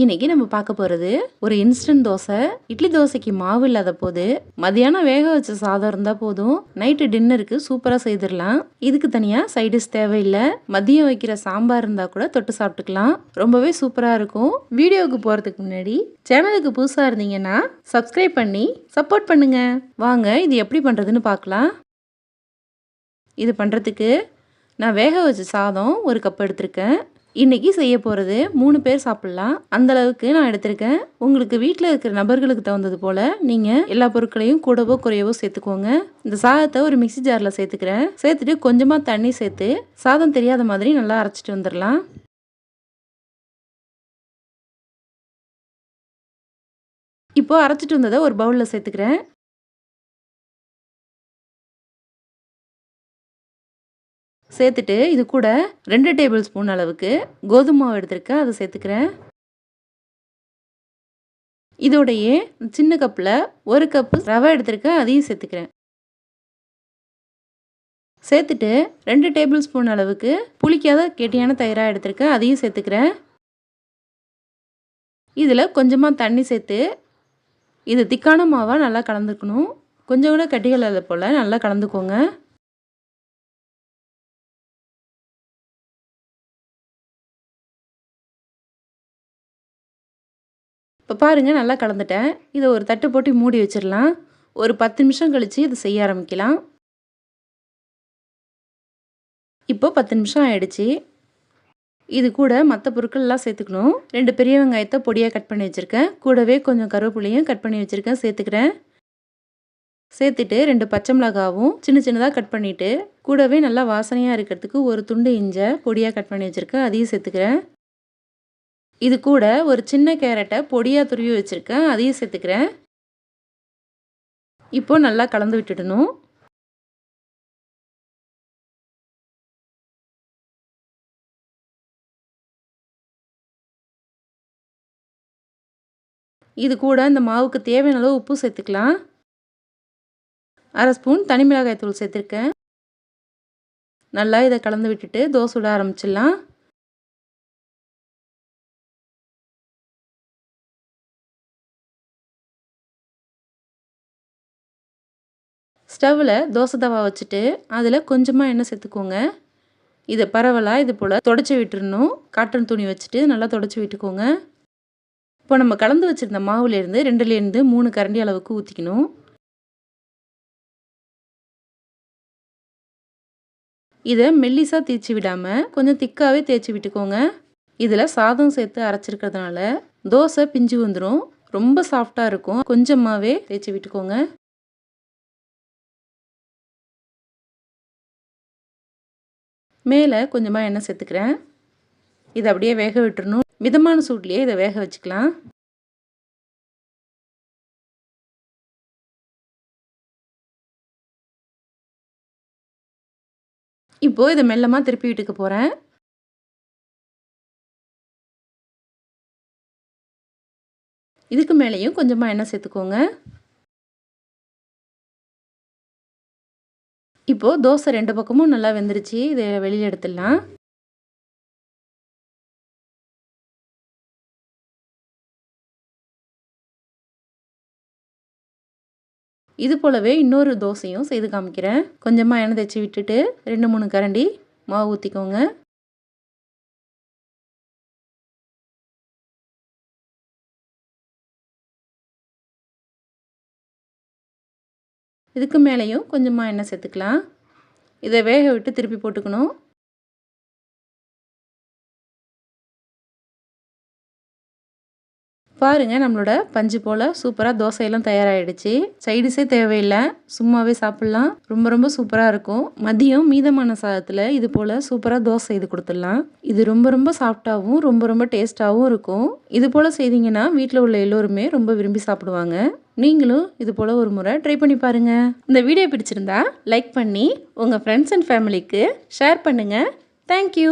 இன்னைக்கு நம்ம பார்க்க போகிறது ஒரு இன்ஸ்டன்ட் தோசை. இட்லி தோசைக்கு மாவு இல்லாத போது மதியானம் வேக வச்ச சாதம் இருந்தால் போதும். நைட்டு டின்னருக்கு சூப்பராக செய்திடலாம். இதுக்கு தனியாக சைடிஷ் தேவையில்லை. மதியம் வைக்கிற சாம்பார் இருந்தால் கூட தொட்டு சாப்பிட்டுக்கலாம். ரொம்பவே சூப்பராக இருக்கும். வீடியோவுக்கு போகிறதுக்கு முன்னாடி சேனலுக்கு புதுசாக இருந்தீங்கன்னா சப்ஸ்கிரைப் பண்ணி சப்போர்ட் பண்ணுங்க. வாங்க இது எப்படி பண்ணுறதுன்னு பார்க்கலாம். இது பண்ணுறதுக்கு நான் வேக வச்ச சாதம் ஒரு கப் எடுத்திருக்கேன். இன்றைக்கி செய்ய போகிறது மூணு பேர் சாப்பிட்லாம். அந்தளவுக்கு நான் எடுத்திருக்கேன். உங்களுக்கு வீட்டில் இருக்கிற நபர்களுக்கு தகுந்தது போல் நீங்கள் எல்லா பொருட்களையும் கூடவோ குறையவோ சேர்த்துக்கோங்க. இந்த சாதத்தை ஒரு மிக்சி ஜாரில் சேர்த்துக்கிறேன். சேர்த்துட்டு கொஞ்சமாக தண்ணி சேர்த்து சாதம் தெரியாத மாதிரி நல்லா அரைச்சிட்டு வந்துடலாம். இப்போது அரைச்சிட்டு வந்ததை ஒரு பவுலில் சேர்த்துக்கிறேன். சேர்த்துட்டு இது கூட ரெண்டு டேபிள் ஸ்பூன் அளவுக்கு கோதுமை மாவு எடுத்திருக்கேன் அதை சேர்த்துக்கிறேன். இதோடையே சின்ன கப்பில் ஒரு கப்பு ரவை எடுத்திருக்கேன் அதையும் சேர்த்துக்கிறேன். சேர்த்துட்டு ரெண்டு டேபிள் ஸ்பூன் அளவுக்கு புளிக்காத கெட்டியான தயிராக எடுத்திருக்கேன் அதையும் சேர்த்துக்கிறேன். இதில் கொஞ்சமாக தண்ணி சேர்த்து இது திக்கான மாவாக நல்லா கலந்துக்கணும் கொஞ்சம் கூட கட்டிகள் அதை போல் நல்லா கலந்துக்கோங்க. இப்போ பாருங்கள் நல்லா கலந்துட்டேன். இதை ஒரு தட்டு போட்டு மூடி வச்சிடலாம் ஒரு பத்து நிமிஷம் கழித்து இதை செய்ய ஆரம்பிக்கலாம். இப்போ பத்து நிமிஷம் ஆயிடுச்சு. இது கூட மற்ற பொருட்கள்லாம் சேர்த்துக்கணும். ரெண்டு பெரிய வெங்காயத்தை பொடியாக கட் பண்ணி வச்சுருக்கேன். கூடவே கொஞ்சம் கருவேப்பிலையும் கட் பண்ணி வச்சுருக்கேன் சேர்த்துக்கிறேன். சேர்த்துட்டு ரெண்டு பச்சை மிளகாவும் சின்ன சின்னதாக கட் பண்ணிவிட்டு கூடவே நல்லா வாசனையாக இருக்கிறதுக்கு ஒரு துண்டு இஞ்சை பொடியாக கட் பண்ணி வச்சுருக்கேன். அதையும் சேர்த்துக்கிறேன். இது கூட ஒரு சின்ன கேரட்டை பொடியாக துருவி வச்சுருக்கேன். அதையும் சேர்த்துக்கிறேன். இப்போ நல்லா கலந்து விட்டுடணும். இது கூட இந்த மாவுக்கு தேவையான அளவு உப்பு சேர்த்துக்கலாம். அரை ஸ்பூன் தனி மிளகாய் தூள் சேர்த்துருக்கேன். நல்லா இதை கலந்து விட்டுட்டு தோசை விட ஆரம்பிச்சிடலாம். ஸ்டவ்வில் தோசை தவா வச்சுட்டு அதில் கொஞ்சமாக எண்ணெய் சேர்த்துக்கோங்க. இதை பரவலாக இது போல் தொடச்சி விட்டுருணும் காட்டன் துணி வச்சுட்டு நல்லா தொடச்சி விட்டுக்கோங்க. இப்போ நம்ம கலந்து வச்சுருந்த மாவுலேருந்து ரெண்டுலேருந்து மூணு கரண்டி அளவுக்கு ஊற்றிக்கணும் இதை மெல்லிசாக தேய்ச்சி விடாமல் கொஞ்சம் திக்காகவே தேய்ச்சி விட்டுக்கோங்க. இதில் சாதம் சேர்த்து அரைச்சிருக்கிறதுனால தோசை பிஞ்சு வந்துடும் ரொம்ப சாஃப்டாக இருக்கும். கொஞ்சமாகவே தேய்ச்சி விட்டுக்கோங்க. மேலே கொஞ்சமாக எண்ணெய் சேர்த்துக்கிறேன். இதை அப்படியே வேக விட்டுறணும். மிதமான சூட்லேயே இதை வேக வச்சுக்கலாம். இப்போது இதை மெல்லமாக திருப்பி விட்டுக்க போகிறேன் இதுக்கு மேலேயும் கொஞ்சமாக எண்ணெய் சேர்த்துக்கோங்க. இப்போது தோசை ரெண்டு பக்கமும் நல்லா வெந்துருச்சு. இதை வெளியில் எடுத்துடலாம். இது போலவே இன்னொரு தோசையும் செய்து காமிக்கிறேன். கொஞ்சமாக எண்ணெய் தைச்சி விட்டுட்டு ரெண்டு மூணு கரண்டி மாவு ஊற்றிக்கோங்க இதுக்கு மேலேயும் கொஞ்சமாக எண்ணெய் சேர்த்துக்கலாம். இதை வேக விட்டு திருப்பி போட்டுக்கணும். பாருங்கள் நம்மளோட பஞ்சு போல் சூப்பராக தோசையெல்லாம் தயாராகிடுச்சு சைடிஸே தேவையில்லை சும்மாவே சாப்பிட்லாம். ரொம்ப ரொம்ப சூப்பராக இருக்கும். மதியம் மீதமான சாதத்தில் இது போல் சூப்பராக தோசை இது கொடுத்துடலாம். இது ரொம்ப ரொம்ப சாஃப்டாகவும் ரொம்ப ரொம்ப டேஸ்ட்டாகவும் இருக்கும். இது போல் செய்தீங்கன்னா வீட்டில் உள்ள எல்லோருமே ரொம்ப விரும்பி சாப்பிடுவாங்க. நீங்களும் இது போல் ஒரு முறை ட்ரை பண்ணி பாருங்கள் இந்த வீடியோ பிடிச்சிருந்தா லைக் பண்ணி உங்கள் ஃப்ரெண்ட்ஸ் அண்ட் ஃபேமிலிக்கு ஷேர் பண்ணுங்கள் தேங்க்யூ